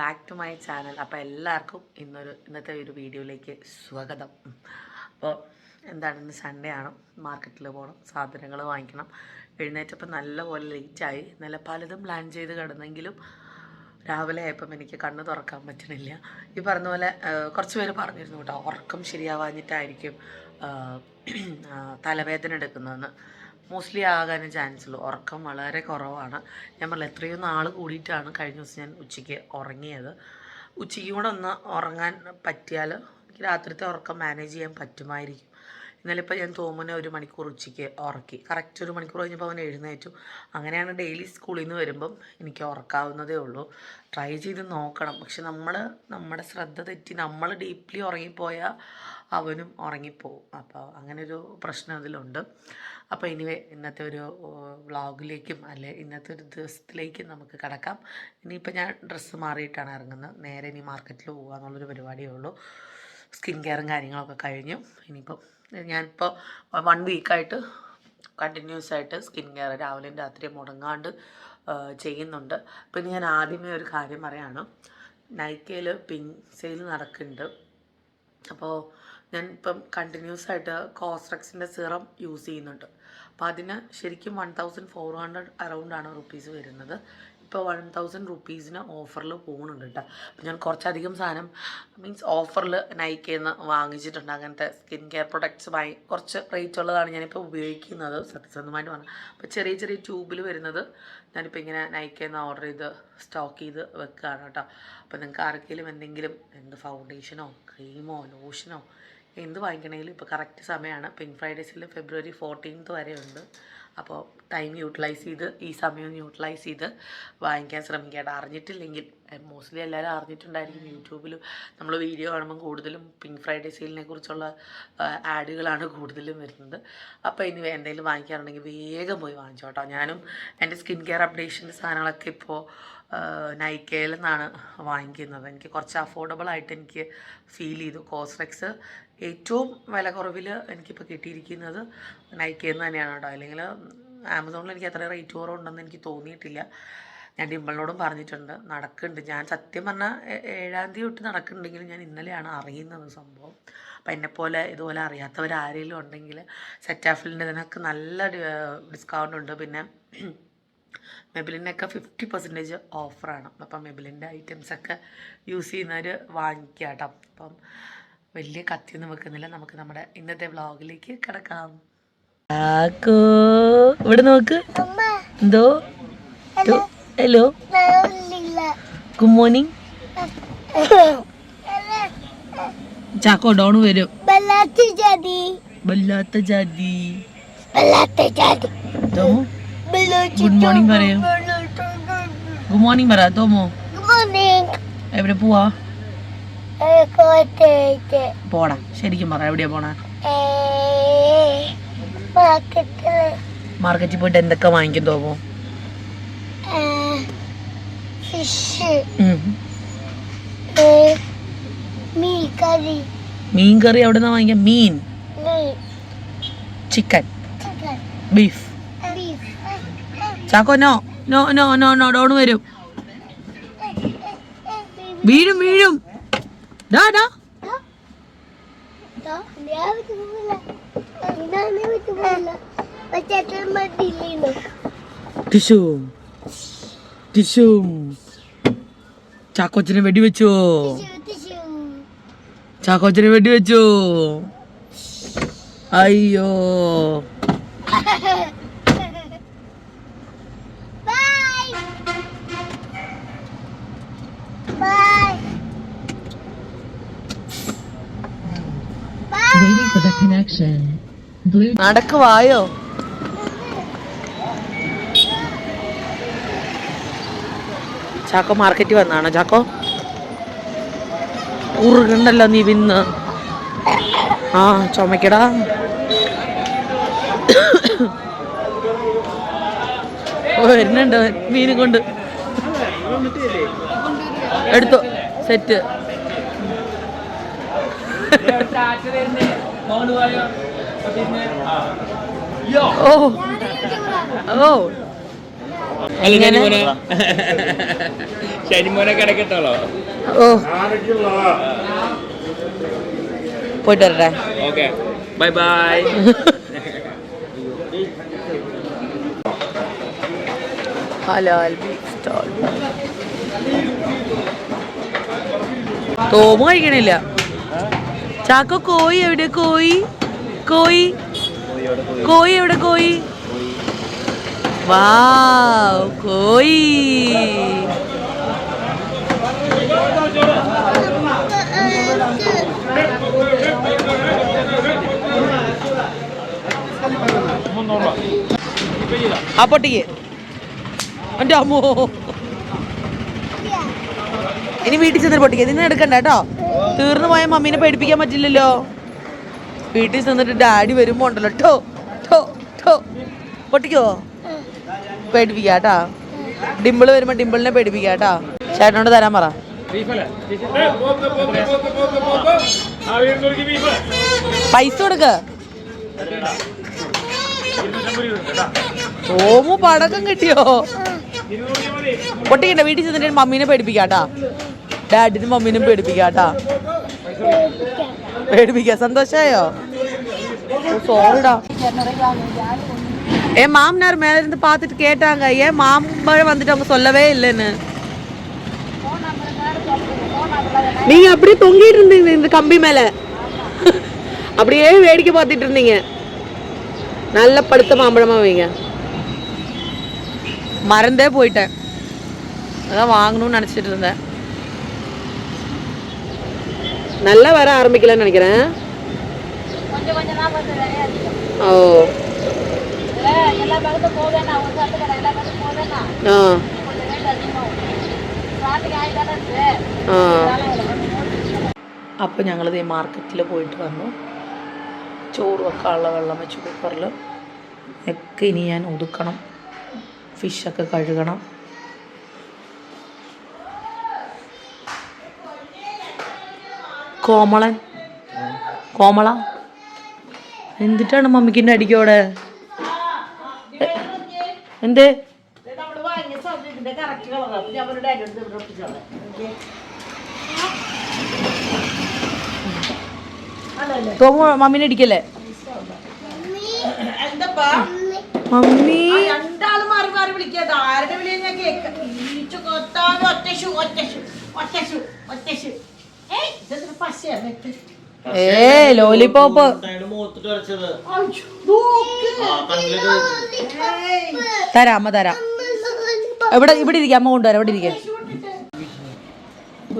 Back to my channel. അപ്പോൾ എല്ലാവർക്കും ഇന്നൊരു ഇന്നത്തെ ഒരു വീഡിയോയിലേക്ക് സ്വാഗതം. അപ്പോൾ എന്താണ് ഇന്ന് സൺഡേ ആണ്. മാർക്കറ്റിൽ പോകണം സാധനങ്ങൾ വാങ്ങിക്കണം. എഴുന്നേറ്റപ്പോൾ നല്ലപോലെ ലേറ്റായി നല്ല പലതും പ്ലാൻ ചെയ്ത് കിടന്നെങ്കിലും രാവിലെ ആയപ്പം എനിക്ക് കണ്ണ് തുറക്കാൻ പറ്റണില്ല. ഈ പറഞ്ഞ പോലെ കുറച്ച് പേര് പറഞ്ഞിരുന്നു കേട്ടോ ഉറക്കം ശരിയാവാഞ്ഞിട്ടായിരിക്കും തലവേദന എടുക്കുന്നതെന്ന്. മോസ്റ്റ്ലി ആകാൻ ചാൻസ് ഉള്ളൂ. ഉറക്കം വളരെ കുറവാണ്. ഞാൻ പറഞ്ഞു എത്രയോ നാൾ കൂടിയിട്ടാണ് കഴിഞ്ഞ ദിവസം ഞാൻ ഉച്ചയ്ക്ക് ഉറങ്ങിയത്. ഉച്ചയ്ക്ക് കൂടെ ഒന്ന് ഉറങ്ങാൻ പറ്റിയാൽ എനിക്ക് രാത്രിത്തെ ഉറക്കം മാനേജ് ചെയ്യാൻ പറ്റുമായിരിക്കും. ഇന്നലെ ഇപ്പോൾ ഞാൻ തോമനെ ഒരു മണിക്കൂർ ഉച്ചയ്ക്ക് ഉറക്കി. കറക്റ്റ് ഒരു മണിക്കൂർ കഴിഞ്ഞപ്പോൾ അവൻ എഴുന്നേറ്റു. അങ്ങനെയാണ് ഡെയിലി സ്കൂളിൽ നിന്ന് വരുമ്പം എനിക്ക് ഉറക്കാവുന്നതേ ഉള്ളൂ. ട്രൈ ചെയ്ത് നോക്കണം. പക്ഷെ നമ്മൾ നമ്മുടെ ശ്രദ്ധ തെറ്റി നമ്മൾ ഡീപ്ലി ഉറങ്ങിപ്പോയാൽ അവനും ഉറങ്ങിപ്പോവും. അപ്പോൾ അങ്ങനെ ഒരു പ്രശ്നം അതിലുണ്ട്. അപ്പോൾ ഇനിവേ ഇന്നത്തെ ഒരു വ്ളോഗിലേക്കും അല്ലെ ഇന്നത്തെ ഒരു ദിവസത്തിലേക്കും നമുക്ക് കിടക്കാം. ഇനിയിപ്പോൾ ഞാൻ ഡ്രസ്സ് മാറിയിട്ടാണ് ഇറങ്ങുന്നത്. നേരെ ഇനി മാർക്കറ്റിൽ പോകുക എന്നുള്ളൊരു പരിപാടിയേ ഉള്ളൂ. സ്കിൻ കെയറും കാര്യങ്ങളൊക്കെ കഴിഞ്ഞു. ഇനിയിപ്പോൾ ഞാനിപ്പോൾ വൺ വീക്കായിട്ട് കണ്ടിന്യൂസ് ആയിട്ട് സ്കിൻ കെയർ രാവിലെയും രാത്രിയും മുടങ്ങാണ്ട് ചെയ്യുന്നുണ്ട്. പിന്നെ ഞാൻ ആദ്യമേ ഒരു കാര്യം പറയാണ്. നൈക്കയിൽ പിൻ സെയിൽ നടക്കുന്നുണ്ട്. അപ്പോൾ ഞാൻ ഇപ്പം കണ്ടിന്യൂസ് ആയിട്ട് കോസ്ട്രക്സിന്റെ സിറം യൂസ് ചെയ്യുന്നുണ്ട്. അപ്പോൾ അതിന് ശരിക്കും വൺ തൗസൻഡ് ഫോർ ഹൺഡ്രഡ് അറൗണ്ടാണ് റുപ്പീസ് വരുന്നത്. ഇപ്പോൾ വൺ തൗസൻഡ് റുപ്പീസിന് ഓഫറിൽ പോകുന്നുണ്ട് കേട്ടോ അപ്പോൾ ഞാൻ കുറച്ചധികം സാധനം മീൻസ് ഓഫറിൽ നൈക്കിൽ നിന്ന് വാങ്ങിച്ചിട്ടുണ്ട്. അങ്ങനത്തെ സ്കിൻ കെയർ പ്രൊഡക്ട്സ് വാങ്ങി കുറച്ച് റേറ്റ് ഉള്ളതാണ് ഞാനിപ്പോൾ ഉപയോഗിക്കുന്നത് സത്യസന്ധമായിട്ട് പറഞ്ഞു. അപ്പോൾ ചെറിയ ചെറിയ ട്യൂബിൽ വരുന്നത് ഞാനിപ്പോൾ ഇങ്ങനെ നൈക്കിൽ നിന്ന് ഓർഡർ ചെയ്ത് സ്റ്റോക്ക് ചെയ്ത് വെക്കുകയാണ് കേട്ടോ അപ്പോൾ നിങ്ങൾക്ക് ആർക്കെങ്കിലും എന്തെങ്കിലും എന്ത് ഫൗണ്ടേഷനോ ക്രീമോ ലോഷനോ എന്ത് വാങ്ങിക്കണമെങ്കിലും ഇപ്പോൾ കറക്റ്റ് സമയമാണ്. പിങ്ക് ഫ്രൈഡേസിൽ ഫെബ്രുവരി ഫോർട്ടീൻത്ത് വരെ ഉണ്ട്. അപ്പോൾ ടൈം യൂട്ടിലൈസ് ചെയ്ത് ഈ സമയം യൂട്ടിലൈസ് ചെയ്ത് വാങ്ങിക്കാൻ ശ്രമിക്കേണ്ട അറിഞ്ഞിട്ടില്ലെങ്കിൽ മോസ്റ്റ്ലി എല്ലാവരും അറിഞ്ഞിട്ടുണ്ടായിരിക്കും. യൂട്യൂബിൽ നമ്മൾ വീഡിയോ കാണുമ്പോൾ കൂടുതലും പിങ്ക് ഫ്രൈഡേ സെയിലിനെ കുറിച്ചുള്ള ആഡുകളാണ് കൂടുതലും വരുന്നത്. അപ്പോൾ ഇനി എന്തെങ്കിലും വാങ്ങിക്കാറുണ്ടെങ്കിൽ വേഗം പോയി വാങ്ങിച്ചോട്ടോ ഞാനും എന്റെ സ്കിൻ കെയർ അപ്ഡേഷന്റെ സാധനങ്ങളൊക്കെ ഇപ്പോൾ നൈക്കയിൽ നിന്നാണ് വാങ്ങിക്കുന്നത്. എനിക്ക് കുറച്ച് അഫോർഡബിൾ ആയിട്ട് എനിക്ക് ഫീൽ ചെയ്തു. കോസ്റെക്സ് ഏറ്റവും വില കുറവിൽ എനിക്കിപ്പോൾ കിട്ടിയിരിക്കുന്നത് നൈക്കയിൽ നിന്ന് തന്നെയാണ് കേട്ടോ. അല്ലെങ്കിൽ ആമസോണിൽ എനിക്ക് അത്ര റേറ്റ് കുറവുണ്ടെന്ന് എനിക്ക് തോന്നിയിട്ടില്ല. ഞാൻ ഡിമ്പിളിനോടും പറഞ്ഞിട്ടുണ്ട്. നടക്കുന്നുണ്ട്. ഞാൻ സത്യം പറഞ്ഞാൽ ഏഴാം തീയതി തൊട്ട് നടക്കുന്നുണ്ടെങ്കിലും ഞാൻ ഇന്നലെയാണ് അറിയുന്നത് സംഭവം. അപ്പം എന്നെപ്പോലെ ഇതുപോലെ അറിയാത്തവരാരെങ്കിലും ഉണ്ടെങ്കിൽ സെറ്റാഫിലിന്റെ ഇതിനൊക്കെ നല്ല ഡിസ്കൗണ്ട് ഉണ്ട്. പിന്നെ മെബിലിനൊക്കെ ഫിഫ്റ്റി പെർസെന്റേജ് ഓഫറാണ് അപ്പം മെബിലിന്റെ ഐറ്റംസൊക്കെ യൂസ് ചെയ്യുന്നവർ വാങ്ങിക്കുക കേട്ടോ അപ്പം വലിയ കത്തിയൊന്നും വെക്കുന്നില്ല. നമുക്ക് നമ്മുടെ ഇന്നത്തെ വ്ളോഗിലേക്ക് കിടക്കാം. ഇവിടെ നോക്ക്. എന്തോ? Hello. Good morning Chacko Don വരും. ജാതി. ജാതി. jadi. ഗുഡ് മോർണിംഗ് പറയൂ ഗുഡ് മോർണിംഗ് പറ തോമോ Good morning. എവിടെ പോവാ. പോടാ ശരിക്കും പറ എവിടെയാ പോണ. മാർക്കറ്റിൽ പോയിട്ട് എന്തൊക്കെ വാങ്ങിക്കും തോമോ. മീൻ കറി എവിടെ നിന്നാ വാങ്ങിക്കാം മീൻ. Chicken Chicken. Beef Beef. Chacko no no no no no Don വരും വീഴും വീഴും ഡാ ഡാ. Tissue tissue ചാക്കോച്ചനെ വെടിവെച്ചോ. ചാക്കോച്ചനെ വെടിവെച്ചോ അയ്യോ നടക്ക് വായോ ചാക്കോ മാർക്കറ്റിൽ വന്നാണോ ചാക്കോ? ഉറുകണ്ടല്ലോ നീ വിന്ന്. ആ ചുമക്കടാ. ഓ വരുന്നുണ്ട് മീനും കൊണ്ട്. എടുത്തോ സെറ്റ് ഓ. ഓ. ശനിമോനെ കിടക്കട്ടോളോ ഓ. പോയിട്ട് വരട്ടെ. ഓക്കെ. Bye bye. ഹലാൽ ബീഫ് സ്റ്റാൾ തോമു കഴിക്കണില്ല. ചാക്കോ കോയി എവിടെ? കോയി? കോയി? കോയി എവിടെ കോയി? വാവ് കോയി. ആ പൊട്ടിക്ക്. എന്റെ അമ്മോ. ഇനി വീട്ടിൽ ചെന്നിട്ട് പൊട്ടിക്കുക ഇതിന്ന് എടുക്കണ്ട കേട്ടോ. തീർന്നു പോയ മമ്മീനെ പേടിപ്പിക്കാൻ പറ്റില്ലല്ലോ. വീട്ടിൽ ചെന്നിട്ട് ഡാഡി വരുമ്പോ ഉണ്ടല്ലോ. ടോ ടോ ടോ പൊട്ടിക്കോ? പേടിപ്പിക്കാട്ടാ. ഡിമ്പിൾ വരുമ്പോ ഡിമ്പിളിനെ പേടിപ്പിക്കാട്ടാ. ചേട്ടനോട് തരാൻ പറ. പൈസ കൊടുക്ക. ഓമു പടക്കം കിട്ടിയോ? പൊട്ടിക്കണ്ട വീട്ടിൽ ചെന്നിട്ട് മമ്മീനെ പേടിപ്പിക്കാട്ടാ. ഡാഡിനും മമ്മീനും പേടിപ്പിക്കാട്ടാ. പേടിപ്പിക്ക സന്തോഷായോ സോറിടാ ஏ மாமனார் மேல இருந்து பார்த்துட்டு கேட்டாங்க ஏன் மாம்பழம் வந்துட்டு அவங்க சொல்லவே இல்லைன்னு நீங்க அப்படியே தொங்கிட்டு இருந்தீங்க இந்த கம்பி மேல அப்படியே வேடிக்கை பார்த்துட்டு இருந்தீங்க நல்ல படுத்த மாம்பழமா வைங்க மறந்தே போயிட்டேன் அதான் வாங்கணும்னு நினச்சிட்டு இருந்தேன் நல்லா வர ஆரம்பிக்கலன்னு நினைக்கிறேன் ஓ ஆ ആ അപ്പോൾ ഞങ്ങളിത് മാർക്കറ്റിൽ പോയിട്ട് വന്നു ചോറ് വെക്കാനുള്ള വെള്ളം വെച്ച് കുക്കറിൽ ഒക്കെ ഇനി ഞാൻ ഒതുക്കണം ഫിഷൊക്കെ കഴുകണം കോമളൻ. കോമള? എന്തിട്ടാണ് മമ്മിക്കിന്റെ അടിക്കോടെ എന്തേ? തോമു മമ്മീനെ അടിക്കല്ലേ? മമ്മി. രണ്ടാൾ മാറി മാറി വിളിക്കാതെ ആരുടെ വിളിയാ ഞാൻ കേക്ക ഒറ്റ ഷൂ ഒറ്റശു ഷൂ ഒറ്റ ഷൂ പശയാ നെറ്റ് ഏ ലോലിപോപ്പ്. തരാം അമ്മ തരാം. എവിടെ ഇവിടെ ഇരിക്കാം അമ്മ കൊണ്ടുവരാം ഇവിടെ ഇരിക്കാം.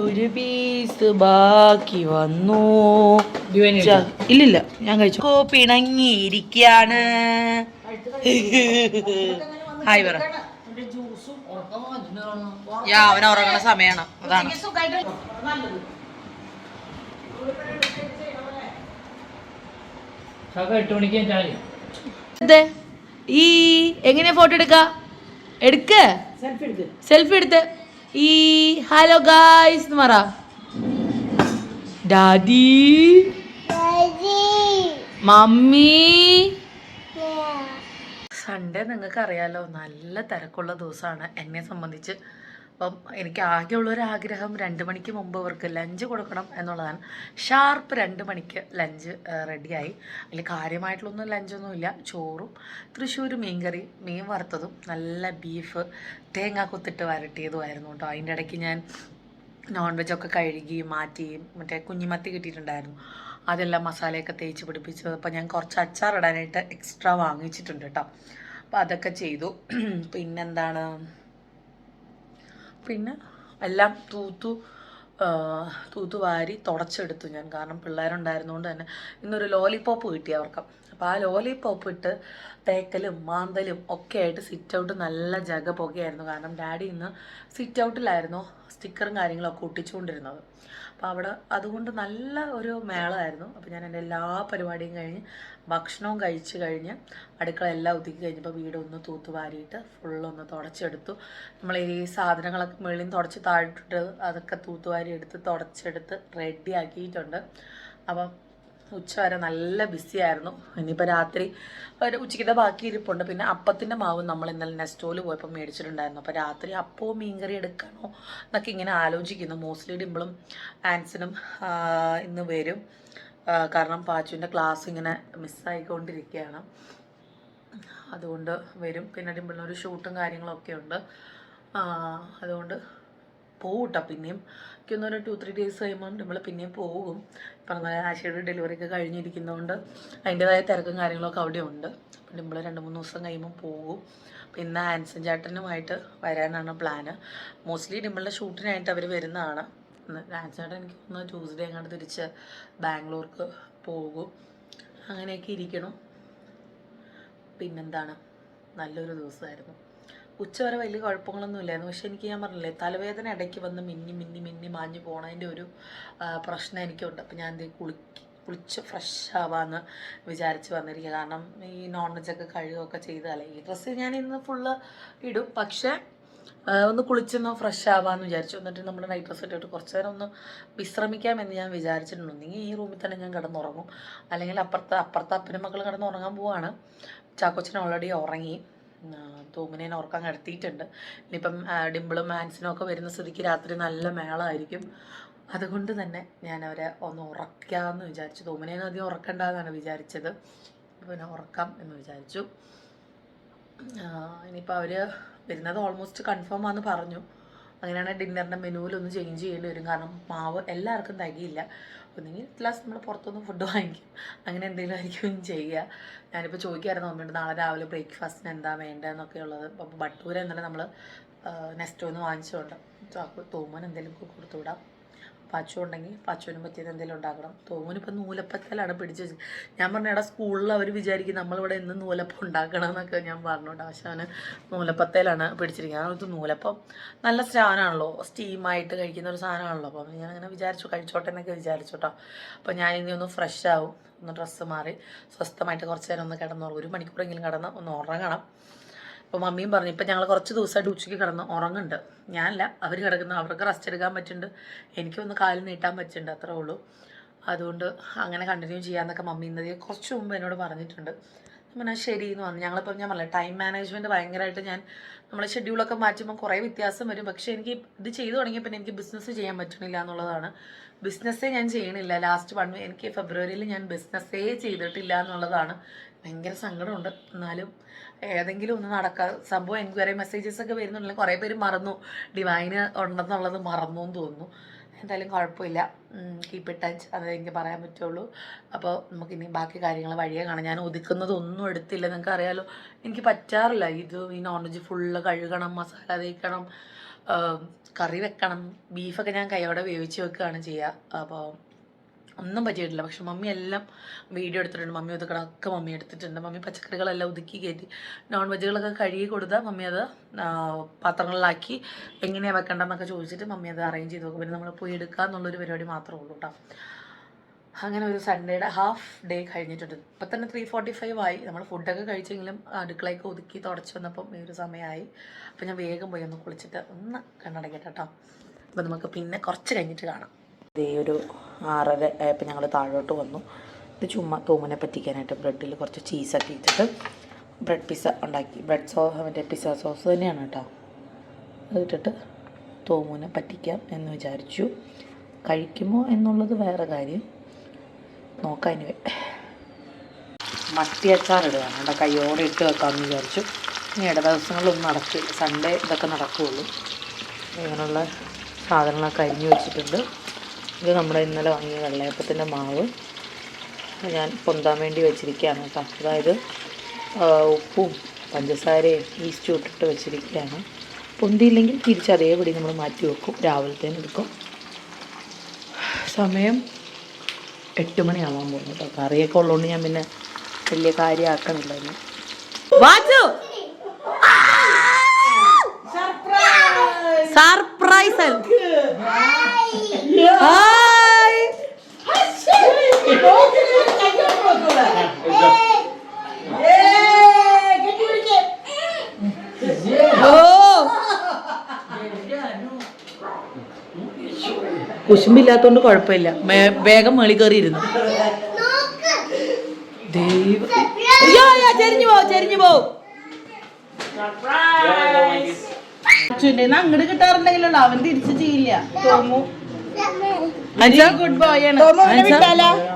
ഒരു പീസ് ബാക്കി വന്നു. ഇല്ലില്ല ഞാൻ കഴിച്ചു. പിണങ്ങിയിരിക്കാണ് ഹായ് പറ. യാ അവൻ സമയമാണ് അതാണ് എട്ട് മണിക്ക് ചാടി എടുത്തേ. ഈ എങ്ങനെയാ ഫോട്ടോ എടുക്ക? എടുക്ക. സെൽഫി എടുത്ത്. ഈ ഹലോ ഗായ്സ് എന്ന് പറ. ഡാഡി മമ്മി സൺഡേ നിങ്ങൾക്ക് അറിയാലോ നല്ല തിരക്കുള്ള ദിവസമാണ് എന്നെ സംബന്ധിച്ച്. അപ്പം എനിക്ക് ആഗ്രഹം രണ്ട് മണിക്ക് മുമ്പ് ഇവർക്ക് ലഞ്ച് കൊടുക്കണം എന്നുള്ളതാണ്. ഷാർപ്പ് രണ്ട് മണിക്ക് ലഞ്ച് റെഡിയായി. അതിൽ കാര്യമായിട്ടുള്ളൊന്നും ലഞ്ചൊന്നുമില്ല. ചോറും തൃശ്ശൂർ മീൻകറി മീൻ വറുത്തതും നല്ല ബീഫ് തേങ്ങ കുത്തിട്ട് വരട്ടിയതുമായിരുന്നു കേട്ടോ. അതിന്റെ ഇടയ്ക്ക് ഞാൻ നോൺ വെജൊക്കെ കഴുകി മാറ്റി മറ്റേ കുഞ്ഞിമത്തി കിട്ടിയിട്ടുണ്ടായിരുന്നു. അതെല്ലാം മസാലയൊക്കെ തേച്ച് പിടിപ്പിച്ചു അപ്പോൾ ഞാൻ കുറച്ച് അച്ചാർ ഇടാനായിട്ട് എക്സ്ട്രാ വാങ്ങിച്ചിട്ടുണ്ട് കേട്ടോ. അപ്പോൾ അതൊക്കെ ചെയ്തു. പിന്നെന്താണ് പിന്നെ എല്ലാം തൂത്തു തൂത്തു വാരി തുടച്ചെടുത്തു ഞാൻ. കാരണം പിള്ളേരുണ്ടായിരുന്നുകൊണ്ട് തന്നെ ഇന്നൊരു ലോലിപോപ്പ് കിട്ടി അവർക്ക്. അപ്പോൾ ആ ലോലിപോപ്പ് ഇട്ട് തേക്കലും മാന്തലും ഒക്കെ ആയിട്ട് സിറ്റ് ഔട്ട് നല്ല ജഗ പുകയായിരുന്നു. കാരണം ഡാഡി ഇന്ന് സിറ്റ് ഔട്ടിലായിരുന്നു സ്റ്റിക്കറും കാര്യങ്ങളൊക്കെ ഒട്ടിച്ചുകൊണ്ടിരുന്നത്. അപ്പോൾ അവിടെ അതുകൊണ്ട് നല്ല ഒരു മേളമായിരുന്നു അപ്പോൾ ഞാൻ എന്റെ എല്ലാ പരിപാടിയും കഴിഞ്ഞ് ഭക്ഷണവും കഴിച്ചു കഴിഞ്ഞ് അടുക്കള എല്ലാം ഒതുക്കി കഴിഞ്ഞപ്പോൾ വീടൊന്ന് തൂത്തുവാരിയിട്ട് ഫുള്ളൊന്ന് തുടച്ചെടുത്തു. നമ്മൾ ഈ സാധനങ്ങളൊക്കെ മുകളിൽ തുടച്ച് താഴ്ത്തിട്ട് അതൊക്കെ തൂത്തുവാരി എടുത്ത് തുടച്ചെടുത്ത് റെഡി ആക്കിയിട്ടുണ്ട്. അപ്പം ഉച്ച വരെ നല്ല ബിസി ആയിരുന്നു. ഇനിയിപ്പോൾ രാത്രി ഒരു ഉച്ചയ്ക്കത്തെ ബാക്കി ഇരിപ്പുണ്ട്. പിന്നെ അപ്പത്തിന്റെ മാവ് നമ്മൾ ഇന്നലെ നെസ്റ്റോയിൽ പോയപ്പോൾ മേടിച്ചിട്ടുണ്ടായിരുന്നു. അപ്പോൾ രാത്രി അപ്പവും മീൻകറി എടുക്കണോ എന്നൊക്കെ ഇങ്ങനെ ആലോചിക്കുന്നു. മോസ്റ്റ്ലി ഡിമ്പിളും ആൻസിനും ഇന്ന് വരും. കാരണം പാച്ചുവിന്റെ ക്ലാസ് ഇങ്ങനെ മിസ്സായിക്കൊണ്ടിരിക്കുകയാണ് അതുകൊണ്ട് വരും. പിന്നെ ഡിമ്പിളിനൊരു ഷൂട്ടും കാര്യങ്ങളൊക്കെ ഉണ്ട്. അതുകൊണ്ട് പോകും കേട്ടോ പിന്നെയും. എനിക്കൊന്നൊരു ടു ത്രീ ഡേയ്സ് കഴിയുമ്പോൾ നമ്മൾ പിന്നെയും പോകും. പറഞ്ഞ ആശയുടെ ഡെലിവറി ഒക്കെ കഴിഞ്ഞിരിക്കുന്നതുകൊണ്ട് അതിന്റെതായ തിരക്കും കാര്യങ്ങളൊക്കെ അവിടെ ഉണ്ട്. അപ്പം നമ്മൾ രണ്ട് മൂന്ന് ദിവസം കഴിയുമ്പോൾ പോകും. പിന്നെ ആൻസൻ ചേട്ടനുമായിട്ട് വരാനാണ് പ്ലാന് മോസ്റ്റ്ലി ഡിമ്പിളിന്റെ ഷൂട്ടിനായിട്ട് അവർ വരുന്നതാണ്. ചേട്ടൻ എനിക്ക് ഒന്ന് ട്യൂസ്ഡേ അങ്ങോട്ട് തിരിച്ച് ബാംഗ്ലൂർക്ക് പോകും. അങ്ങനെയൊക്കെ ഇരിക്കണം. പിന്നെന്താണ്? നല്ലൊരു ദിവസമായിരുന്നു. ഉച്ചവരെ വലിയ കുഴപ്പങ്ങളൊന്നും ഇല്ലായിരുന്നു. പക്ഷെ എനിക്ക് ഞാൻ പറഞ്ഞില്ലേ തലവേദന ഇടയ്ക്ക് വന്ന് മിന്നി മിന്നി മിന്നി മാഞ്ഞു പോണതിന്റെ ഒരു പ്രശ്നം എനിക്കുണ്ട്. അപ്പം ഞാൻ എന്ത് കുളി കുളിച്ച് ഫ്രഷ് ആവാമെന്ന് വിചാരിച്ച് വന്നിരിക്കുക കാരണം ഈ നോൺ വെജൊക്കെ കഴുകുകയൊക്കെ ചെയ്താലേ ഈ ഡ്രസ്സ് ഞാൻ ഇന്ന് ഫുള്ള് ഇടും. പക്ഷേ ഒന്ന് കുളിച്ചൊന്ന് ഫ്രഷ് ആവാമെന്ന് വിചാരിച്ചു. എന്നിട്ട് നമ്മുടെ നൈറ്റ് ഡ്രസ്സ് ഇട്ടിട്ട് കുറച്ച് നേരം ഒന്ന് വിശ്രമിക്കാമെന്ന് ഞാൻ വിചാരിച്ചിട്ടുണ്ട്. ഒന്നെങ്കിൽ ഈ റൂമിൽ തന്നെ ഞാൻ കിടന്നുറങ്ങും. അല്ലെങ്കിൽ അപ്പുറത്തെ അപ്പുറത്തെ അപ്പനും മക്കൾ കിടന്നുറങ്ങാൻ പോവാണ്. ചാക്കോച്ചൻ ഓൾറെഡി ഉറങ്ങി. തൂമിനെ ഉറക്കാൻ കിടത്തിയിട്ടുണ്ട്. ഇനിയിപ്പം ഡിമ്പിളും മാൻസിനും ഒക്കെ വരുന്ന സ്ഥിതിക്ക് രാത്രി നല്ല മേളമായിരിക്കും അതുകൊണ്ട് തന്നെ ഞാൻ അവരെ ഒന്ന് ഉറക്കാമെന്ന് വിചാരിച്ചു. തൂമിനേനെ അധികം ഉറക്കണ്ടെന്നാണ് വിചാരിച്ചത്. പിന്നെ ഉറക്കാം എന്ന് വിചാരിച്ചു. ഇനിയിപ്പോൾ അവർ വരുന്നത് ഓൾമോസ്റ്റ് കൺഫേം ആണെന്ന് പറഞ്ഞു. അങ്ങനെയാണെങ്കിൽ ഡിന്നറിന്റെ മെനുവിലൊന്ന് ചേഞ്ച് ചെയ്യേണ്ടി വരും. കാരണം മാവ് എല്ലാവർക്കും തികയില്ല. ഒന്നെങ്കിൽ ക്ലാസ് നമ്മൾ പുറത്തുനിന്ന് ഫുഡ് വാങ്ങിക്കും. അങ്ങനെ എന്തെങ്കിലും ആയിരിക്കും ചെയ്യുക. ഞാനിപ്പോൾ ചോദിക്കായിരുന്നു അമ്മയോട് നാളെ രാവിലെ ബ്രേക്ക്ഫാസ്റ്റിന് എന്താ വേണ്ടതെന്നൊക്കെ ഉള്ളത്? അപ്പോൾ ബട്ടൂര ഇന്നലെ നമ്മൾ നെസ്റ്റോന്ന് വാങ്ങിച്ചുകൊണ്ട് തോമൻ എന്തെങ്കിലും കൊടുത്തു വിടാം പച്ചു ഉണ്ടെങ്കിൽ പച്ചുവിനും പറ്റിയത് എന്തെങ്കിലും ഉണ്ടാക്കണം. തോമനിപ്പോൾ നൂലപ്പത്തലാണ് പിടിച്ച് ഞാൻ പറഞ്ഞ എടാ സ്കൂളിൽ അവർ വിചാരിക്കും നമ്മളിവിടെ ഇന്ന് നൂലപ്പം ഉണ്ടാക്കണം എന്നൊക്കെ ഞാൻ പറഞ്ഞോട്ടെ പക്ഷെ അവന് നൂലപ്പത്തേലാണ് പിടിച്ചിരിക്കുന്നത്. ഇത് നൂലപ്പം നല്ല സാധനമാണല്ലോ. സ്റ്റീമായിട്ട് കഴിക്കുന്ന ഒരു സാധനമാണല്ലോ. അപ്പം ഞാൻ അങ്ങനെ വിചാരിച്ചു കഴിച്ചോട്ടെ എന്നൊക്കെ വിചാരിച്ചു കേട്ടോ. അപ്പോൾ ഞാൻ ഇനി ഒന്ന് ഫ്രഷ് ആവും. ഒന്ന് ഡ്രസ്സ് മാറി സ്വസ്ഥമായിട്ട് കുറച്ച് നേരം ഒന്ന് കിടന്നുറങ്ങും ഒരു മണിക്കൂറെങ്കിലും കിടന്ന് ഒന്ന് ഉറങ്ങണം. അപ്പോൾ മമ്മിയും പറഞ്ഞു ഇപ്പം ഞങ്ങൾ കുറച്ച് ദിവസമായിട്ട് ഉച്ചയ്ക്ക് കിടന്ന് ഉറങ്ങുന്നുണ്ട്. ഞാനല്ല അവർ കിടക്കുന്നു. അവർക്ക് റെസ്റ്റ് എടുക്കാൻ പറ്റുന്നുണ്ട്. എനിക്കൊന്ന് കാൽ നീട്ടാൻ പറ്റുന്നുണ്ട് അത്രേ ഉള്ളൂ. അതുകൊണ്ട് അങ്ങനെ കണ്ടിന്യൂ ചെയ്യാമെന്നൊക്കെ മമ്മി ഇന്നലെ കുറച്ച് മുമ്പ് എന്നോട് പറഞ്ഞിട്ടുണ്ട്. പിന്നെ ശരി എന്ന് പറഞ്ഞു. ഞങ്ങളിപ്പോൾ ഞാൻ പറഞ്ഞില്ല ടൈം മാനേജ്മെന്റ് ഭയങ്കരമായിട്ട് ഞാൻ നമ്മളെ ഷെഡ്യൂളൊക്കെ മാറ്റുമ്പോൾ കുറേ വ്യത്യാസം വരും. പക്ഷേ എനിക്ക് ഇത് ചെയ്തു തുടങ്ങിയപ്പോൾ എനിക്ക് ബിസിനസ് ചെയ്യാൻ പറ്റണില്ല എന്നുള്ളതാണ്. ബിസിനസ്സേ ഞാൻ ചെയ്യണില്ല. ലാസ്റ്റ് വൺ എനിക്ക് ഫെബ്രുവരിയിൽ ഞാൻ ബിസിനസ്സേ ചെയ്തിട്ടില്ല എന്നുള്ളതാണ്. ഭയങ്കര സങ്കടമുണ്ട്. എന്നാലും ഏതെങ്കിലും ഒന്ന് നടക്കുക സംഭവം എൻക്വയറി മെസ്സേജസ് ഒക്കെ വരുന്നുണ്ടെങ്കിൽ കുറേ പേര് മറന്നു. ഡിവൈന് ഉണ്ടെന്നുള്ളത് മറന്നു എന്ന് തോന്നുന്നു. എന്തായാലും കുഴപ്പമില്ല. കീപ്പ് ഇട്ട് ടച്ച് അത് എനിക്ക് പറയാൻ പറ്റുള്ളൂ. അപ്പോൾ നമുക്ക് ഇനി ബാക്കി കാര്യങ്ങൾ വഴിയെ കാണാം. ഞാൻ ഒതുക്കുന്നതൊന്നും എടുത്തില്ല. നിങ്ങൾക്ക് അറിയാലോ. എനിക്ക് പറ്റാറില്ല. ഇത് ഈ നോൺ വെജ് ഫുള്ള് കഴുകണം മസാല തേക്കണം കറി വെക്കണം. ബീഫൊക്കെ ഞാൻ കൈയോടെ വേവിച്ച് വെക്കുകയാണ് ചെയ്യുക. അപ്പോൾ ഒന്നും പറ്റിയിട്ടില്ല. പക്ഷെ മമ്മി എല്ലാം വീഡിയോ എടുത്തിട്ടുണ്ട്. മമ്മി ഒതുക്കണമൊക്കെ മമ്മി എടുത്തിട്ടുണ്ട്. മമ്മി പച്ചക്കറികളെല്ലാം ഒതുക്കി കയറ്റി. നോൺ വെജുകളൊക്കെ കഴുകി കൊടുത്താൽ മമ്മി അത് പാത്രങ്ങളിലാക്കി എങ്ങനെയാണ് വെക്കേണ്ടതെന്നൊക്കെ ചോദിച്ചിട്ട് മമ്മി അത് അറേഞ്ച് ചെയ്ത് നോക്കും പിന്നെ നമ്മൾ പോയി എടുക്കുക എന്നുള്ളൊരു പരിപാടി മാത്രമേ ഉള്ളൂ കേട്ടോ അങ്ങനെ ഒരു സൺഡേയുടെ ഹാഫ് ഡേ കഴിഞ്ഞിട്ടുണ്ട്. ഇപ്പം തന്നെ ത്രീ ഫോർട്ടി ഫൈവ് ആയി നമ്മൾ ഫുഡൊക്കെ കഴിച്ചെങ്കിലും അടുക്കളയൊക്കെ ഒതുക്കി തുടച്ച് വന്നപ്പം ഈ ഒരു സമയമായി അപ്പം ഞാൻ വേഗം പോയി ഒന്ന് കുളിച്ചിട്ട് ഒന്ന് കണ്ണടക്കട്ടെ കേട്ടോ അപ്പം നമുക്ക് പിന്നെ കുറച്ച് കഴിഞ്ഞിട്ട് കാണാം. ഇതേ ഒരു ആറര ആയപ്പോൾ ഞങ്ങൾ താഴോട്ട് വന്നു. ഇത് ചുമ്മാ തൂമനെ പറ്റിക്കാനായിട്ട് ബ്രെഡിൽ കുറച്ച് ചീസൊക്കെ ഇട്ടിട്ട് ബ്രെഡ് പിസ്സ ഉണ്ടാക്കി. ബ്രെഡ് സോസ് മറ്റേ പിസ്സ സോസ് തന്നെയാണ് കേട്ടോ അതിട്ടിട്ട് തോമൂനെ പറ്റിക്കാം എന്ന് വിചാരിച്ചു. കഴിക്കുമോ എന്നുള്ളത് വേറെ കാര്യം. നോക്കാം ഇനി മത്തി അച്ചാർ ഇടുകയാണ് കേട്ടോ. കയ്യോടെ ഇട്ട് വെക്കാമെന്ന് വിചാരിച്ചു. ഇനി ഇട ദിവസങ്ങളിലൊന്നും നടക്കില്ല. സൺഡേ ഇതൊക്കെ നടക്കുകയുള്ളൂ ഇങ്ങനെയുള്ള സാധനങ്ങളൊക്കെ അരിഞ്ഞു വെച്ചിട്ടുണ്ട്. ഇത് നമ്മുടെ ഇന്നലെ വാങ്ങിയ വെള്ളയപ്പത്തിന്റെ മാവ്. ഞാൻ പൊന്താൻ വേണ്ടി വെച്ചിരിക്കുകയാണ് കേട്ടോ. അതായത് ഉപ്പും പഞ്ചസാരയും ഈസ്റ്റും ഇട്ടിട്ട് വെച്ചിരിക്കുകയാണ്. പൊന്തിയില്ലെങ്കിൽ തിരിച്ച് അതേപടി നമ്മൾ മാറ്റി വെക്കും. രാവിലത്തേന് എടുക്കും. സമയം എട്ട് മണിയാവാൻ പോകുന്നു കേട്ടോ. കറിയൊക്കെ ഉള്ളതുകൊണ്ട് ഞാൻ പിന്നെ വലിയ കാര്യമാക്കണില്ല വാച്ചു സർപ്രൈസ് ഹായ്. കുശുമ്പില്ലാത്തോണ്ട് കുഴപ്പമില്ല. വേഗം മേളി കയറിയിരുന്നു. ദൈവം ചെരിഞ്ഞു പോ ചെരിഞ്ഞു പോവും അച്ഛന്റെ അങ്ങോട്ട് കിട്ടാറുണ്ടെങ്കിലുള്ള അവൻ തിരിച്ചു ചെയ്യില്ല. തോമു ഗുഡ് ബോയ് ആണ്.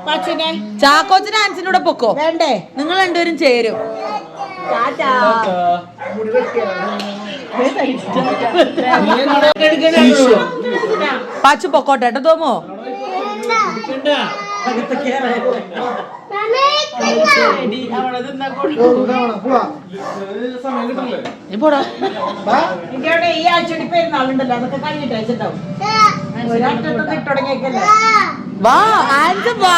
ചാക്കോച്ചൻ ചാക്കോച്ചന് ആൻസിന്റെ കൂടെ പൊക്കോ? വേണ്ടേ? നിങ്ങൾ രണ്ടുപേരും ചേരും. പാച്ചു പൊക്കോട്ടെ കേട്ടോ തോമോ ഈ ആഴ്ചയുടെ പെരുന്നാളുണ്ടല്ലോ അതൊക്കെ കഴിഞ്ഞിട്ട് തുടങ്ങിയേക്കല്ലേ? വാ ആൻസ് വാ.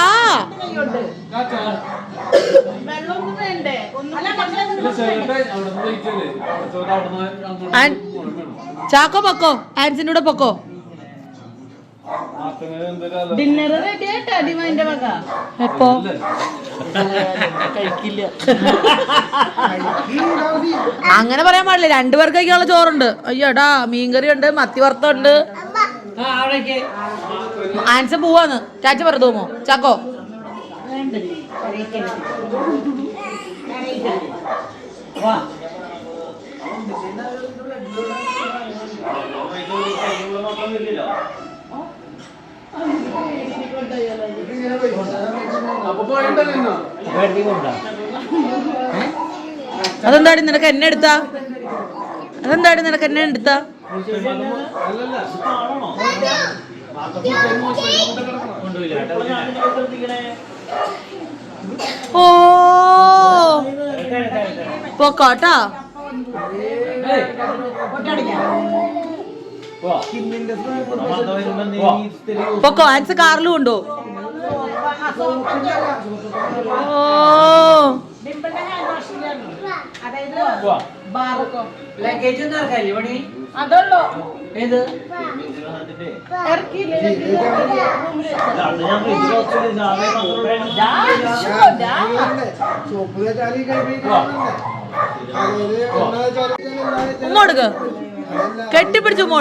ചാക്കോ പൊക്കോ? ആൻസിന്റെ കൂടെ പൊക്കോ? ഡിന്നർ റെഡി ആയിട്ടാ ഡിമാൻഡ് വക. എപ്പോ? കഴിക്കില്ല. അങ്ങനെ പറയാൻ പാടില്ല. രണ്ടുപേർക്ക് കഴിക്കാനുള്ള ചോറുണ്ട്. അയ്യോടാ മീൻകറി ഉണ്ട് മത്തി വറുത്തുണ്ട്. ആൻസർ പോവാന്ന്. ചാച്ച പറ തോമോ ചാക്കോ? അതെന്താടി നിനക്ക് എന്നെ എടുത്താ? അതെന്താടി നിനക്ക് എന്നെ എടുത്താ? ഓ. പൊക്കോട്ടാ. പൊക്കോ ആൻസ് കാറിലും ഉണ്ടോ? ഓ അതുള്ളൂ ഏത് കൊടുക്ക. കെട്ടിപ്പിടിച്ച് ഉമ്മ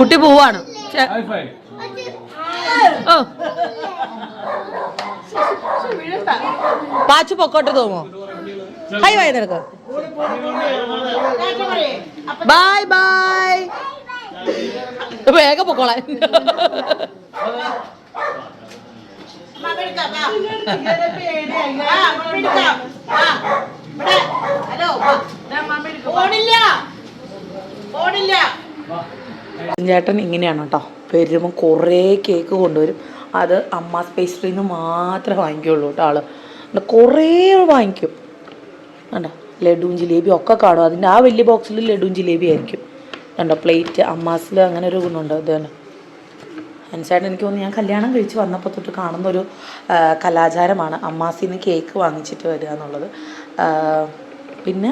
കുട്ടി പോവാണ്. ഓ. പാച്ചു പൊക്കോട്ട് തോമോ. ഹൈ വായി നിനക്ക്. ബൈ ബൈ വേഗം പൊക്കോളാൻ. ആ. ചേട്ടൻ ഇങ്ങനെയാണ് കേട്ടോ. വരുമ്പോൾ കുറേ കേക്ക് കൊണ്ടുവരും. അത് അമ്മ പേസ്ട്രിയിൽ നിന്ന് മാത്രമേ വാങ്ങിക്കുള്ളൂ കേട്ടോ ആൾ. കുറേ വാങ്ങിക്കും. കണ്ടോ? ലഡുവും ജിലേബിയും ഒക്കെ കാണും. അതിന്റെ ആ വലിയ ബോക്സിൽ ലഡുവും ജിലേബി ആയിരിക്കും. കണ്ടോ? പ്ലേറ്റ് അമ്മാസിൽ അങ്ങനെ ഒരു ഗുണമുണ്ട്. അത് തന്നെ മനസ്സിലായിട്ട് എനിക്ക് തോന്നുന്നു ഞാൻ കല്യാണം കഴിച്ച് വന്നപ്പോൾ തൊട്ട് കാണുന്നൊരു കലാചാരമാണ് അമ്മാസിന്ന് കേക്ക് വാങ്ങിച്ചിട്ട് വരിക എന്നുള്ളത്. പിന്നെ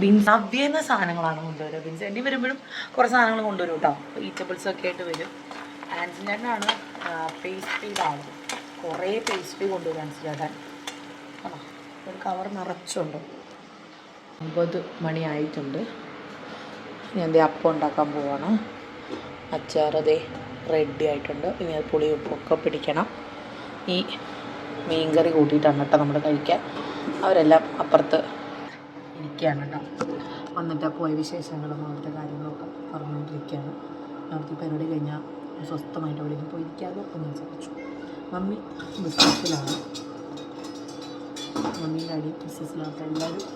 ബിൻസ് നവ്യെന്ന സാധനങ്ങളാണ് കൊണ്ടുവരിക. ബിൻസ് എന്റെ വരുമ്പോഴും കുറേ സാധനങ്ങൾ കൊണ്ടുവരും കേട്ടോ. ഈറ്റബിൾസ് ഒക്കെ ആയിട്ട് വരും. ആൻസി പേസ്ട്രിയുടെ ആൾ കുറേ പേസ്ട്രി കൊണ്ടുവരും ആൻസി ചേട്ടൻ ഒരു കവർ നിറച്ചുണ്ട്. ഒമ്പത് മണിയായിട്ടുണ്ട് ഞാൻ ദേ അപ്പം ഉണ്ടാക്കാൻ പോവാണ്. അച്ചാർ റെഡി ആയിട്ടുണ്ട്. ഇനി അത് പുളി ഉപ്പൊക്കെ പിടിക്കണം. ഈ മീൻകറി കൂട്ടിയിട്ടാണ് കേട്ടോ നമ്മൾ കഴിക്കുക അവരെല്ലാം അപ്പുറത്ത് ഇരിക്കുകയാണ് കേട്ടോ. വന്നിട്ട് പോയ വിശേഷങ്ങളും അവിടുത്തെ കാര്യങ്ങളൊക്കെ പറഞ്ഞുകൊണ്ടിരിക്കുകയാണ്. അവിടുത്തെ പരിപാടി കഴിഞ്ഞാൽ സ്വസ്ഥമായിട്ട് അവിടെ പോയി ഇരിക്കാമല്ലോ എന്ന് വിചാരിച്ചു. മമ്മി ബിസിനസ്സിലാണ്. മമ്മി കാര്യം ബിസിനസ്സിലാണ്. എല്ലാവരും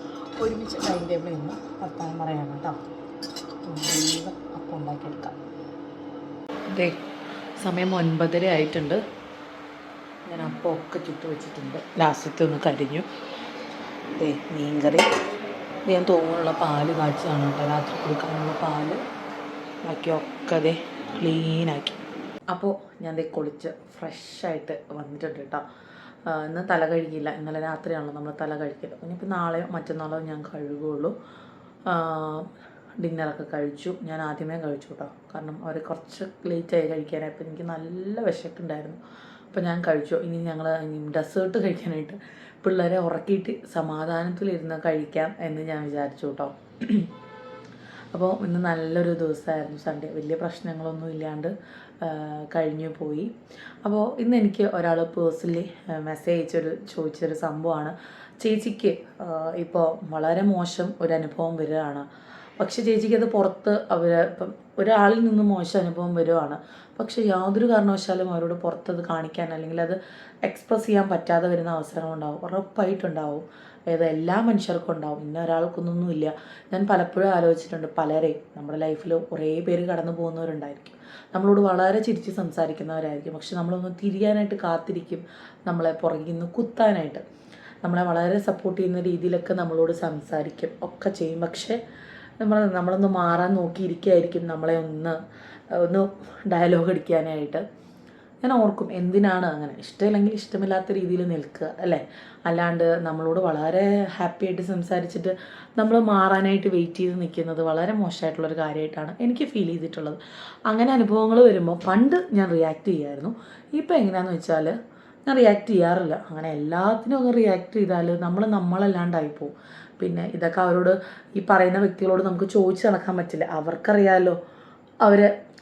ഒരുമിച്ച് ടൈം ടേബിളിൽ നിന്ന് വർത്താനം പറയാണ് കേട്ടോ. അപ്പം ഉണ്ടാക്കിയെടുക്കാം. അതെ സമയം ഒൻപതര ആയിട്ടുണ്ട്. ഞാൻ അപ്പം ഒക്കെ ചുറ്റു വെച്ചിട്ടുണ്ട് ലാസ്റ്റത്തെ ഒന്ന് കരിഞ്ഞു. ദേ മീൻകറി. ഇത് ഞാൻ തോന്നുന്നുള്ള പാൽ കാച്ചതാണ് കേട്ടോ. രാത്രി കൊടുക്കാനുള്ള പാൽ. ബാക്കിയൊക്കെ ദേ ക്ലീനാക്കി അപ്പോൾ ഞാൻ ദേ കുളിച്ച് ഫ്രഷായിട്ട് വന്നിട്ടുണ്ട് കേട്ടോ. ഇന്ന് തല കഴുകിയില്ല. ഇന്നലെ രാത്രിയാണല്ലോ നമ്മൾ തല കഴിക്കൽ ഇനിയിപ്പോൾ നാളെയോ മറ്റന്നാളോ ഞാൻ കഴുകുള്ളൂ. ഡിന്നറൊക്കെ കഴിച്ചു. ഞാൻ ആദ്യമേ കഴിച്ചു കേട്ടോ. കാരണം അവർ കുറച്ച് ലേറ്റായി കഴിക്കാനായപ്പോൾ എനിക്ക് നല്ല വിശക്കുണ്ടായിരുന്നു. അപ്പോൾ ഞാൻ കഴിച്ചു. ഇനി ഞങ്ങൾ ഡെസേർട്ട് കഴിക്കാനായിട്ട് പിള്ളേരെ ഉറക്കിയിട്ട് സമാധാനത്തിലിരുന്ന് കഴിക്കാം എന്ന് ഞാൻ വിചാരിച്ചു കേട്ടോ അപ്പോൾ ഇന്ന് നല്ലൊരു ദിവസമായിരുന്നു സൺഡേ. വലിയ പ്രശ്നങ്ങളൊന്നും ഇല്ലാണ്ട് കഴിഞ്ഞു പോയി. അപ്പോൾ ഇന്ന് എനിക്ക് ഒരാൾ പേഴ്സണലി മെസ്സേജ് അയച്ചൊരു ചോദിച്ചൊരു സംഭവമാണ്. ചേച്ചിക്ക് ഇപ്പോൾ വളരെ മോശം ഒരു അനുഭവം വരികയാണ്. പക്ഷെ ചേച്ചിക്ക് അത് പുറത്ത് അവർ ഇപ്പം ഒരാളിൽ നിന്ന് മോശം അനുഭവം വരുവാണ്. പക്ഷെ യാതൊരു കാരണവശാലും അവരോട് പുറത്തത് കാണിക്കാൻ അല്ലെങ്കിൽ അത് എക്സ്പ്രസ് ചെയ്യാൻ പറ്റാതെ വരുന്ന അവസരങ്ങളുണ്ടാവും. ഉറപ്പായിട്ടുണ്ടാവും. അതായത് എല്ലാ മനുഷ്യർക്കും ഉണ്ടാവും. ഇന്ന ഒരാൾക്കൊന്നൊന്നുമില്ല ഞാൻ പലപ്പോഴും ആലോചിച്ചിട്ടുണ്ട് പലരെയും നമ്മുടെ ലൈഫിൽ കുറേ പേര് കടന്നു പോകുന്നവരുണ്ടായിരിക്കും. നമ്മളോട് വളരെ ചിരിച്ച് സംസാരിക്കുന്നവരായിരിക്കും. പക്ഷെ നമ്മളൊന്ന് തിരിയാനായിട്ട് കാത്തിരിക്കും നമ്മളെ പുറകിൽ നിന്ന് കുത്താനായിട്ട്. നമ്മളെ വളരെ സപ്പോർട്ട് ചെയ്യുന്ന രീതിയിലൊക്കെ നമ്മളോട് സംസാരിക്കും. ഒക്കെ ചെയ്യും. പക്ഷേ നമ്മൾ നമ്മളൊന്ന് മാറാൻ നോക്കിയിരിക്കുകയായിരിക്കും നമ്മളെ ഒന്ന് ഒന്ന് ഡയലോഗ് അടിക്കാനായിട്ട്. ഞാൻ ഓർക്കും എന്തിനാണ് അങ്ങനെ? ഇഷ്ടമില്ലെങ്കിൽ ഇഷ്ടമില്ലാത്ത രീതിയിൽ നിൽക്കുക അല്ലേ? അല്ലാണ്ട് നമ്മളോട് വളരെ ഹാപ്പി ആയിട്ട് സംസാരിച്ചിട്ട് നമ്മൾ മാറാനായിട്ട് വെയിറ്റ് ചെയ്ത് നിൽക്കുന്നത് വളരെ മോശമായിട്ടുള്ളൊരു കാര്യമായിട്ടാണ് എനിക്ക് ഫീൽ ചെയ്തിട്ടുള്ളത്. അങ്ങനെ അനുഭവങ്ങൾ വരുമ്പോൾ പണ്ട് ഞാൻ റിയാക്ട് ചെയ്യായിരുന്നു. ഇപ്പോൾ എങ്ങനെയാണെന്ന് വെച്ചാൽ ഞാൻ റിയാക്ട് ചെയ്യാറില്ല. അങ്ങനെ എല്ലാത്തിനും അങ്ങ് റിയാക്ട് ചെയ്താൽ നമ്മൾ നമ്മളല്ലാണ്ടായി പോകും പിന്നെ ഇതൊക്കെ അവരോട് ഈ പറയുന്ന വ്യക്തികളോട് നമുക്ക് ചോദിച്ച് നടക്കാൻ പറ്റില്ല. അവർക്കറിയാലോ. അവർ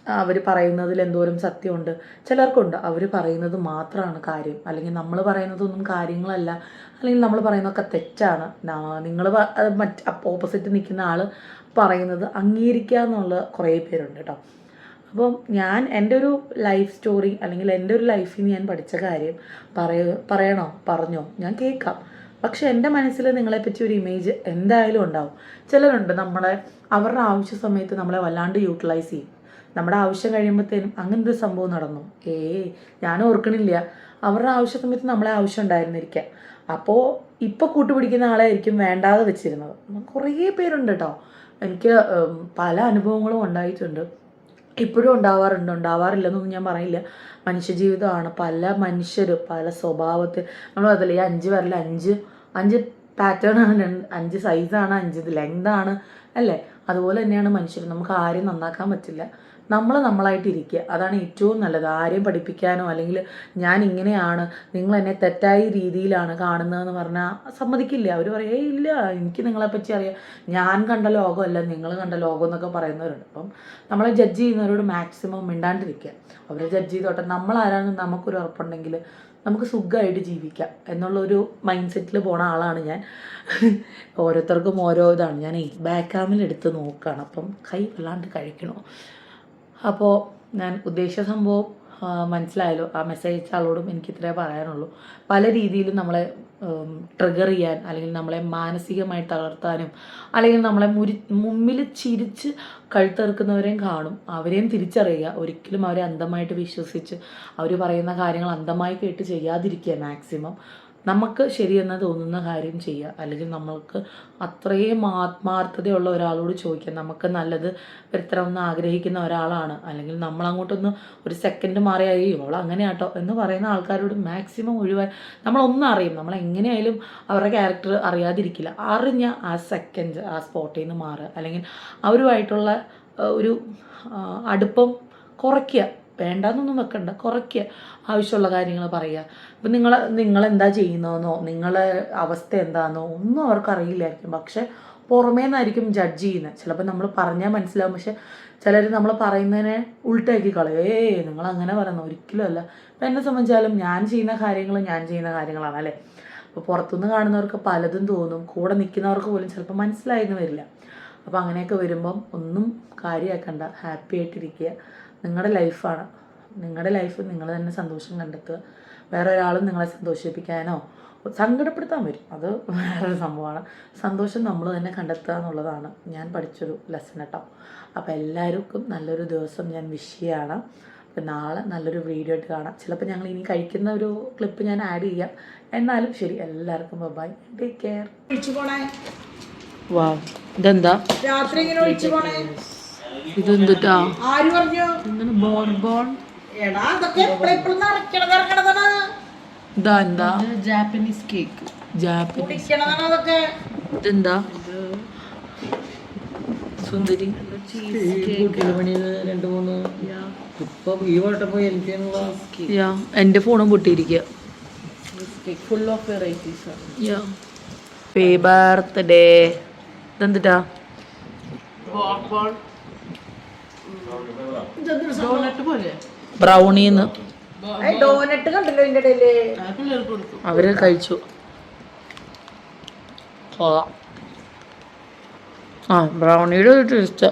അവർ പറയുന്നതിൽ എന്തോരം സത്യമുണ്ട്. ചിലർക്കുണ്ട്. അവർ പറയുന്നത് മാത്രമാണ് കാര്യം. അല്ലെങ്കിൽ നമ്മൾ പറയുന്നതൊന്നും കാര്യങ്ങളല്ല. അല്ലെങ്കിൽ നമ്മൾ പറയുന്നതൊക്കെ തെറ്റാണ്. നിങ്ങൾ മറ്റ് ഓപ്പോസിറ്റ് നിൽക്കുന്ന ആൾ പറയുന്നത് അംഗീകരിക്കുക എന്നുള്ള കുറേ പേരുണ്ട് കേട്ടോ. അപ്പം ഞാൻ എന്റെ ഒരു ലൈഫ് സ്റ്റോറി അല്ലെങ്കിൽ എന്റെ ഒരു ലൈഫിൽ ഞാൻ പഠിച്ച കാര്യം പറയ പറയണോ? പറഞ്ഞോ? ഞാൻ കേൾക്കാം. പക്ഷെ എന്റെ മനസ്സിൽ നിങ്ങളെപ്പറ്റി ഒരു ഇമേജ് എന്തായാലും ഉണ്ടാവും. ചിലരുണ്ട് നമ്മളെ അവരുടെ ആവശ്യ സമയത്ത് നമ്മളെ വല്ലാണ്ട് യൂട്ടിലൈസ് ചെയ്യും. നമ്മുടെ ആവശ്യം കഴിയുമ്പോഴത്തേനും അങ്ങനെ ഒരു സംഭവം നടന്നു. ഏയ് ഞാൻ ഓർക്കണില്ല. അവരുടെ ആവശ്യ സമയത്ത് നമ്മളെ ആവശ്യം ഉണ്ടായിരുന്നിരിക്കുക അപ്പോൾ ഇപ്പോൾ കൂട്ടുപിടിക്കുന്ന ആളായിരിക്കും വേണ്ടാതെ വെച്ചിരുന്നത്. കുറേ പേരുണ്ട് കേട്ടോ എനിക്ക് പല അനുഭവങ്ങളും ഉണ്ടായിട്ടുണ്ട്. ഇപ്പോഴും ഉണ്ടാവാറുണ്ട്. ഉണ്ടാവാറില്ലെന്നൊന്നും ഞാൻ പറയില്ല. മനുഷ്യ ജീവിതമാണ് പല മനുഷ്യരും പല സ്വഭാവത്തിൽ നമ്മൾ അതല്ല ഈ അഞ്ച് പേരിൽ അഞ്ച് അഞ്ച് പാറ്റേൺ ആണ് അഞ്ച് സൈസാണ് അഞ്ച് ലെങ്താണ് അല്ലേ? അതുപോലെ തന്നെയാണ് മനുഷ്യർ നമുക്ക് ആരെയും നന്നാക്കാൻ പറ്റില്ല. നമ്മൾ നമ്മളായിട്ട് ഇരിക്കുക. അതാണ് ഏറ്റവും നല്ലത്. ആരെയും പഠിപ്പിക്കാനോ അല്ലെങ്കിൽ ഞാൻ ഇങ്ങനെയാണ് നിങ്ങൾ എന്നെ തെറ്റായ രീതിയിലാണ് കാണുന്നതെന്ന് പറഞ്ഞാൽ സമ്മതിക്കില്ല. അവർ പറയും "ഏയ് ഇല്ല എനിക്ക് നിങ്ങളെപ്പറ്റി അറിയാം. ഞാൻ കണ്ട ലോകമല്ല നിങ്ങൾ കണ്ട ലോകം എന്നൊക്കെ പറയുന്നവരുണ്ട്. അപ്പം നമ്മളെ ജഡ്ജ് ചെയ്യുന്നവരോട് മാക്സിമം മിണ്ടാണ്ടിരിക്കുക. അവരെ ജഡ്ജ് ചെയ്തോട്ടെ. നമ്മൾ ആരാണെന്ന് നമുക്കൊരു ഉറപ്പുണ്ടെങ്കിൽ നമുക്ക് സുഖമായിട്ട് ജീവിക്കാം എന്നുള്ളൊരു മൈൻഡ് സെറ്റിൽ പോണ ആളാണ് ഞാൻ. ഓരോരുത്തർക്കും ഓരോ ഇതാണ്. ഞാൻ ബാക്ക് ക്യാമിൽ എടുത്ത് നോക്കുകയാണ്. അപ്പം കൈ വല്ലാണ്ട് കഴിക്കണോ അപ്പോൾ ഞാൻ ഉദ്ദേശിച്ച സംഭവം മനസ്സിലായല്ലോ. ആ മെസ്സേജ് അയച്ച ആളോടും എനിക്ക് ഇത്രേ പറയാനുള്ളൂ. പല രീതിയിലും നമ്മളെ ട്രിഗർ ചെയ്യാൻ അല്ലെങ്കിൽ നമ്മളെ മാനസികമായി തളർത്താനും അല്ലെങ്കിൽ നമ്മളെ മുരി മുമ്പിൽ ചിരിച്ച് കഴുത്തെറുക്കുന്നവരെയും കാണും. അവരെയും തിരിച്ചറിയുക. ഒരിക്കലും അവരെ അന്ധമായിട്ട് വിശ്വസിച്ച് അവർ പറയുന്ന കാര്യങ്ങൾ അന്ധമായി കേട്ട് ചെയ്യാതിരിക്കുക മാക്സിമം നമുക്ക് ശരിയെന്ന് തോന്നുന്ന കാര്യം ചെയ്യുക. അല്ലെങ്കിൽ നമ്മൾക്ക് അത്രയും ആത്മാർത്ഥതയുള്ള ഒരാളോട് ചോദിക്കാം. നമുക്ക് നല്ലത് വരുത്തണമെന്ന് ആഗ്രഹിക്കുന്ന ഒരാളാണ്. അല്ലെങ്കിൽ നമ്മളങ്ങോട്ടൊന്ന് ഒരു സെക്കൻഡ് മാറി അയ്യോ അങ്ങനെയാട്ടോ അങ്ങനെ ആട്ടോ എന്ന് പറയുന്ന ആൾക്കാരോട് മാക്സിമം ഒഴിവായി നമ്മളൊന്നും അറിയും. നമ്മൾ എങ്ങനെയായാലും അവരുടെ ക്യാരക്ടർ അറിയാതിരിക്കില്ല. അറിഞ്ഞ ആ സെക്കൻഡ് ആ സ്പോട്ടിൽ നിന്ന് മാറുക. അല്ലെങ്കിൽ അവരുമായിട്ടുള്ള ഒരു അടുപ്പം കുറയ്ക്കുക. വേണ്ടാന്നൊന്നും വെക്കണ്ട. കുറയ്ക്കുക ആവശ്യമുള്ള കാര്യങ്ങൾ പറയുക. അപ്പം നിങ്ങൾ നിങ്ങളെന്താ ചെയ്യുന്നതെന്നോ നിങ്ങളെ അവസ്ഥ എന്താണെന്നോ ഒന്നും അവർക്കറിയില്ലായിരിക്കും. പക്ഷെ പുറമേ നിന്നായിരിക്കും ജഡ്ജ് ചെയ്യുന്നത്. ചിലപ്പോൾ നമ്മൾ പറഞ്ഞാൽ മനസ്സിലാവും. പക്ഷെ ചിലർ നമ്മൾ പറയുന്നതിനെ ഉൾട്ടാക്കി കളയും. ഏ നിങ്ങൾ അങ്ങനെ പറയുന്നു? ഒരിക്കലും അല്ല. അപ്പം എന്നെ സംബന്ധിച്ചാലും ഞാൻ ചെയ്യുന്ന കാര്യങ്ങൾ ഞാൻ ചെയ്യുന്ന കാര്യങ്ങളാണ് അല്ലേ? അപ്പോൾ പുറത്തുനിന്ന് കാണുന്നവർക്ക് പലതും തോന്നും. കൂടെ നിൽക്കുന്നവർക്ക് പോലും ചിലപ്പോൾ മനസ്സിലായെന്ന് വരില്ല. അപ്പോൾ അങ്ങനെയൊക്കെ വരുമ്പം ഒന്നും കാര്യമാക്കണ്ട. ഹാപ്പി ആയിട്ടിരിക്കുക. നിങ്ങളുടെ ലൈഫാണ്. നിങ്ങളുടെ ലൈഫ് നിങ്ങൾ തന്നെ സന്തോഷം കണ്ടെത്തുക. വേറെ ഒരാളും നിങ്ങളെ സന്തോഷിപ്പിക്കാനോ സങ്കടപ്പെടുത്താൻ വരും. അത് വേറൊരു സംഭവമാണ്. സന്തോഷം നമ്മൾ തന്നെ കണ്ടെത്തുക എന്നുള്ളതാണ് ഞാൻ പഠിച്ചൊരു ലെസൺ കേട്ടോ. അപ്പോൾ എല്ലാവർക്കും നല്ലൊരു ദിവസം ഞാൻ വിഷ് ചെയ്യാണ്. അപ്പോൾ നാളെ നല്ലൊരു വീഡിയോ ആയിട്ട് കാണാം. ചിലപ്പോൾ ഞങ്ങൾ ഇനി കഴിക്കുന്ന ഒരു ക്ലിപ്പ് ഞാൻ ആഡ് ചെയ്യാം. എന്നാലും ശരി എല്ലാവർക്കും ബൈ ടേക്ക് കെയർ ഒഴിച്ചു പോണേ. വാ ഇതെന്താ? രാത്രി ഇങ്ങനെ ഒഴിച്ചു പോണേ? ഇതെന്തുട്ടാ? ആര് പറഞ്ഞു? ഇങ്ങനെ ബോൺ ബോൺ. എടാ അതൊക്കെ നടക്കണത് ഇതാ എന്താ. ജാപ്പനീസ് കുടിക്കണതാണ് അതൊക്കെ. ഇതെന്താ? സുന്ദരി. രണ്ട് മൂന്ന്. ഇപ്പൊ ഈ വട്ടം പോയി യാ എന്റെ ഫോണും പൊട്ടിയിരിക്കുക full of varieties. Yeah birthday ഇതെന്തിട്ടാ? ബ്രൗണിന്ന്. കണ്ടല്ലോ ഇതിന്റെ ഇടയിൽ? അവർ കഴിച്ചു. ആ ബ്രൗണിയുടെ ഒരു ടേസ്റ്റ്